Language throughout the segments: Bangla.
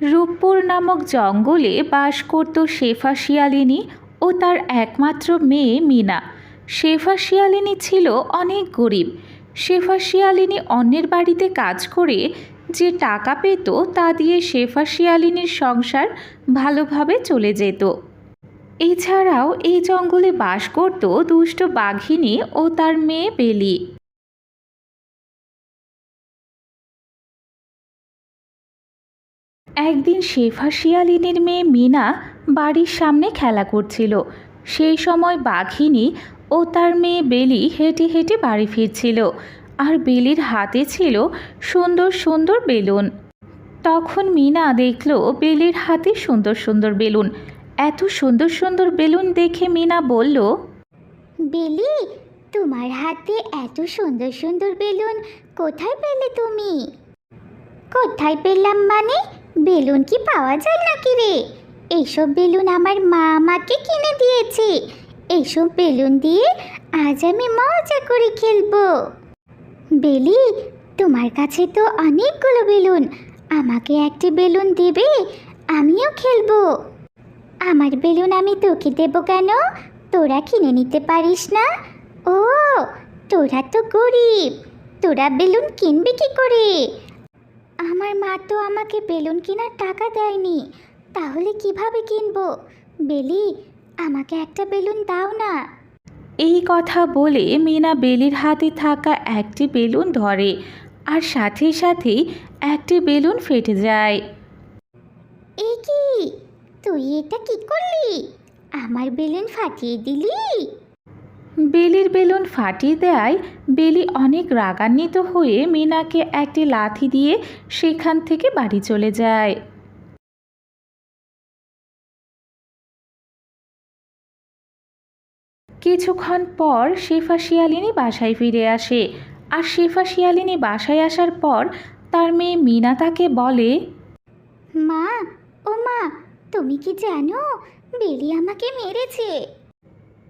রূপপুর নামক জঙ্গলে বাস করত শেফা শিয়ালিনী ও তার একমাত্র মেয়ে মিনা। শেফা শিয়ালিনী ছিল অনেক গরিব। শেফা শিয়ালিনী অন্যের বাড়িতে কাজ করে যে টাকা পেত তা দিয়ে শেফা শিয়ালিনীর সংসার ভালোভাবে চলে যেত। এছাড়াও এই জঙ্গলে বাস করত দুষ্ট বাঘিনী ও তার মেয়ে বেলি। একদিন শেফা শিয়ালিনীর মেয়ে মিনা বাড়ির সামনে খেলা করছিল। সেই সময় বাঘিনী ও তার মেয়ে বেলি হেঁটে হেঁটে বাড়ি ফিরছিল আর বেলির হাতে ছিল সুন্দর সুন্দর বেলুন। তখন মিনা দেখল বেলির হাতে সুন্দর সুন্দর বেলুন। এত সুন্দর সুন্দর বেলুন দেখে মিনা বলল, বেলি, তোমার হাতে এত সুন্দর সুন্দর বেলুন কোথায় পেলে তুমি? কোথায় পেলাম মানে? বেলুন কি পাওয়া যায় নাকি রে? এইসব বেলুন আমার মা আমাকে কিনে দিয়েছে। এইসব বেলুন দিয়ে আজ আমি মজা করে খেলব। বেলি, তোমার কাছে তো অনেকগুলো বেলুন। আমাকে একটি বেলুন দিবে, আমিও খেলব। আমার বেলুন আমি তোকে দেবো কেন? তোরা কিনে নিতে পারিস না? ও, তোরা তো গরিব। তোরা বেলুন কিনবি কি করে? আমার মা তো আমাকে বেলুন কেনার টাকা দেয়নি। তাহলে কীভাবে কিনবো? বেলি আমাকে একটা বেলুন দাও না। এই কথা বলে মিনা বেলির হাতে থাকা একটি বেলুন ধরে আর সাথে সাথেই একটি বেলুন ফেটে যায়। এ কি? তুই এটা কি করলি? আমার বেলুন ফাটিয়ে দিলি? বেলির বেলুন ফাটিয়ে দেয় বেলি অনেক রাগান্বিত হয়ে মিনাকে একটি লাথি দিয়ে সেখান থেকে বাড়ি চলে যায়। কিছুক্ষণ পর শেফা শিয়ালিনী বাসায় ফিরে আসে। আর শেফা শিয়ালিনী বাসায় আসার পর তার মেয়ে মিনা তাকে বলে, মা, ও মা, তুমি কি জানো, বেলি আমাকে মেরেছে?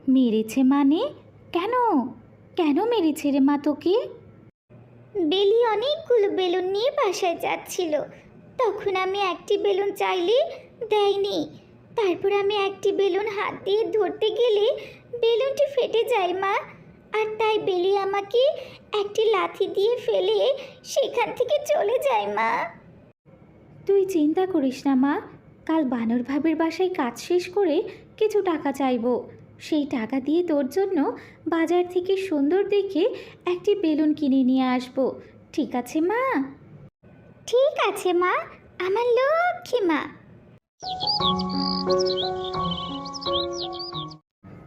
মেরেছে মানে? কেন? কেন মেরেছে রে মা তোকে? বেলি অনেকগুলো বেলুন নিয়ে বাসায় যাচ্ছিল। তখন আমি একটি বেলুন চাইলে দেয়নি। তারপর আমি একটি বেলুন হাত দিয়ে ধরতে গেলে বেলুনটি ফেটে যায় মা। আর তাই বেলি আমাকে একটি লাথি দিয়ে ফেলে সেখান থেকে চলে যায় মা। তুই চিন্তা করিস না মা। কাল বানর ভাবের বাসায় কাজ শেষ করে কিছু টাকা চাইব। সেই টাকা দিয়ে তোর জন্য বাজার থেকে সুন্দর দেখে একটি বেলুন কিনে নিয়ে আসব। ঠিক আছে মা? ঠিক আছে মা আমার লক্ষ্মী মা।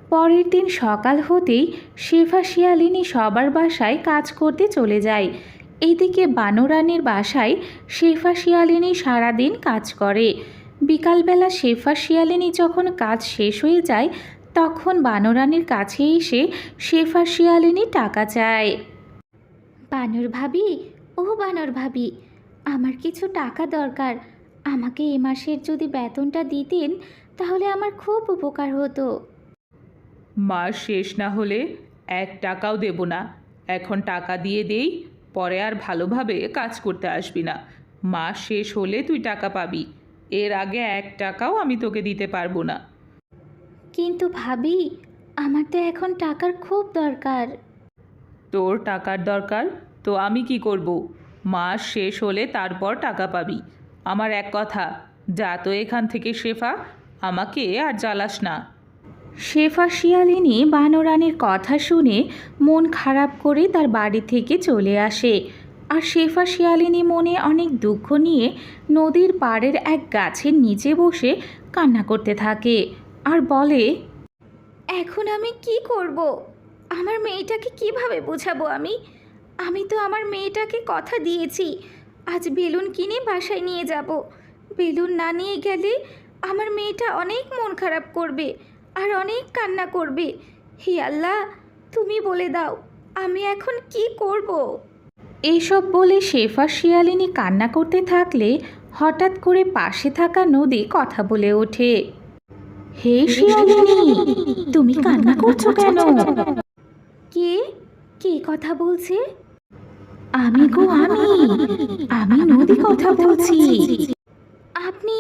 পরের দিন সকাল হতেই শেফা শিয়ালিনী সবার বাসায় কাজ করতে চলে যায়। এদিকে বানরানির বাসায় শেফা শিয়ালিনী সারাদিন কাজ করে। বিকালবেলা শেফা শিয়ালিনী যখন কাজ শেষ হয়ে যায় তখন বানরানির কাছে এসে শেফা শিয়ালিনী টাকা চায়। বানর ভাবি ও বানর ভাবি আমার কিছু টাকা দরকার। আমাকে এ মাসের যদি বেতনটা দিতেন তাহলে আমার খুব উপকার হতো। মাস শেষ না হলে এক টাকাও দেব না। এখন টাকা দিয়ে দেই পরে আর ভালোভাবে কাজ করতে আসবি না। মাস শেষ হলে তুই টাকা পাবি। এর আগে এক টাকাও আমি তোকে দিতে পারব না। কিন্তু ভাবি আমার তো এখন টাকার খুব দরকার। তোর টাকার দরকার? তো আমি কি করব? মাস শেষ হলে তারপর টাকা পাবি। আমার এক কথা যা তো এখান থেকে শেফা আমাকে আর জ্বালাস না। শেফা শিয়ালিনী বানরানের কথা শুনে মন খারাপ করে তার বাড়ি থেকে চলে আসে। আর শেফা শিয়ালিনী মনে অনেক দুঃখ নিয়ে নদীর পাড়ের এক গাছের নিচে বসে কান্না করতে থাকে। আর বলে এখন আমি কি করব? আমার মেয়েটাকে কীভাবে বোঝাবো আমি? আমি তো আমার মেয়েটাকে কথা দিয়েছি। আজ বেলুন কিনে বাসায় নিয়ে যাব। বেলুন না নিয়ে গেলে আমার মেয়েটা অনেক মন খারাপ করবে আর অনেক কান্না করবে। হে আল্লাহ তুমি বলে দাও আমি এখন কি করব? এসব বলে শেফা শিয়ালিনী কান্না করতে থাকলে হঠাৎ করে পাশে থাকা নদী কথা বলে ওঠে। হে শিয়ালিনী তুমি কান্না করছ কেন? কে? কে কথা বলছে? আমি গো আমি আমি নদী কথা বলছি। আপনি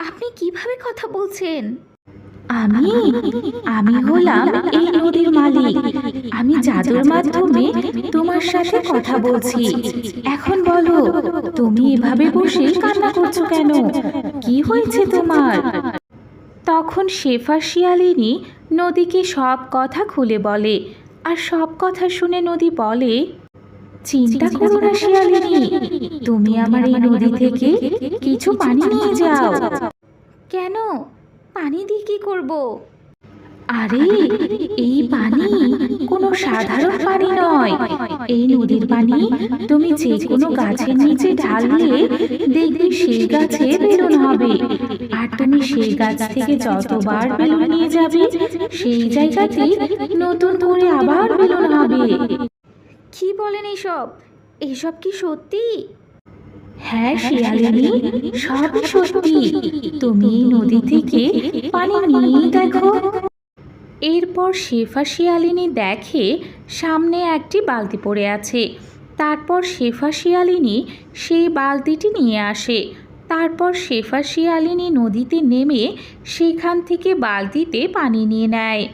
আপনি কীভাবে কথা বলছেন? আমি আমি হলাম এই নদীর মালিক। আমি জাদুর মাধ্যমে তোমার সাথে কথা বলছি। এখন বলো তুমি এভাবে বসে কান্না করছ কেন? কি হয়েছে তোমার? তখন শেফা শিয়ালিনী নদীকে সব কথা খুলে বলে। আর সব কথা শুনে নদী বলে চিন্তা করো না শিয়ালিনী তুমি আমার এই নদী থেকে কিছু পানি নিয়ে যাও। কেন? পানি দিয়ে কি করব? আরে এই পানি সাধারণ পানি নয়। এই নদীর পানি তুমি যে কোনো গাছের নিচে ঢাললে দেখবে সেই গাছে বেলুন হবে। আর তুমি সেই গাছ থেকে যতবার বেলুন নিয়ে যাবে সেই জায়গাতেই নতুন করে আবার বেলুন হবে। কি বলেন এইসব এইসব কি সত্যি? হ্যাঁ শিয়ালিনী সব সত্যি। তুমি এই নদী থেকে পানি নিয়েই দেখো। এরপর শেফা শিয়ালিনী দেখে সামনে একটি বালতি পড়ে আছে। তারপর শেফা শিয়ালিনী সেই বালতিটি নিয়ে আসে। তারপর শেফা শিয়ালিনী নদীতে নেমে সেখান থেকে বালতিতে পানি নিয়ে নেয়।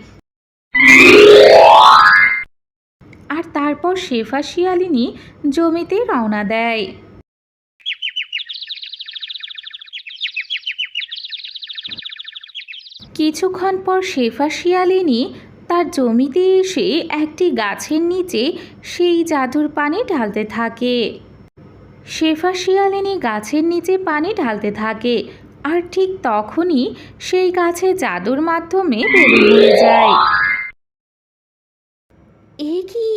আর তারপর শেফা শিয়ালিনী জমিতে রওনা দেয়। কিছুক্ষণ পর শেফা শিয়ালিনী তার জমিতে এসে একটি গাছের নিচে সেই জাদুর পানি ঢালতে থাকে। শেফা শিয়ালিনী গাছের নিচে পানি ঢালতে থাকে আর ঠিক তখনই সেই গাছে জাদুর মাধ্যমে হয়ে যায়। এ কি?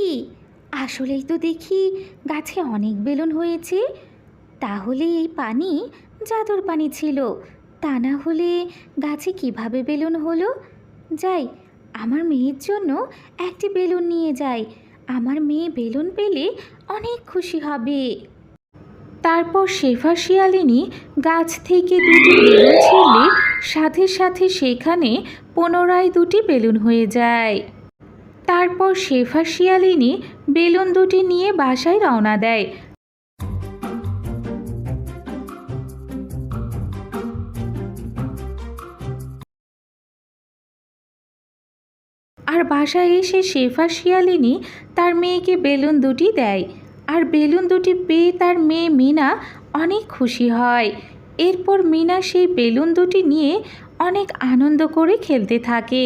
আসলেই তো দেখি গাছে অনেক বেলুন হয়েছে। তাহলে এই পানি জাদুর পানি ছিল। তা না হলে গাছে কীভাবে বেলুন হলো? যাই, আমার মেয়ের জন্য একটি বেলুন নিয়ে যাই। আমার মেয়ে বেলুন পেলে অনেক খুশি হবে। তারপর শেফা শিয়ালিনী গাছ থেকে দুটি বেলুন ছিঁড়লে সাথে সাথে সেখানে পুনরায় দুটি বেলুন হয়ে যায়। তারপর শেফা শিয়ালিনী বেলুন দুটি নিয়ে বাসায় রওনা দেয়। আর বাসায় এসে শেফা শিয়ালিনী তার মেয়েকে বেলুন দুটি দেয়। আর বেলুন দুটি পেয়ে তার মেয়ে মিনা অনেক খুশি হয়। এরপর মিনা সেই বেলুন দুটি নিয়ে অনেক আনন্দ করে খেলতে থাকে।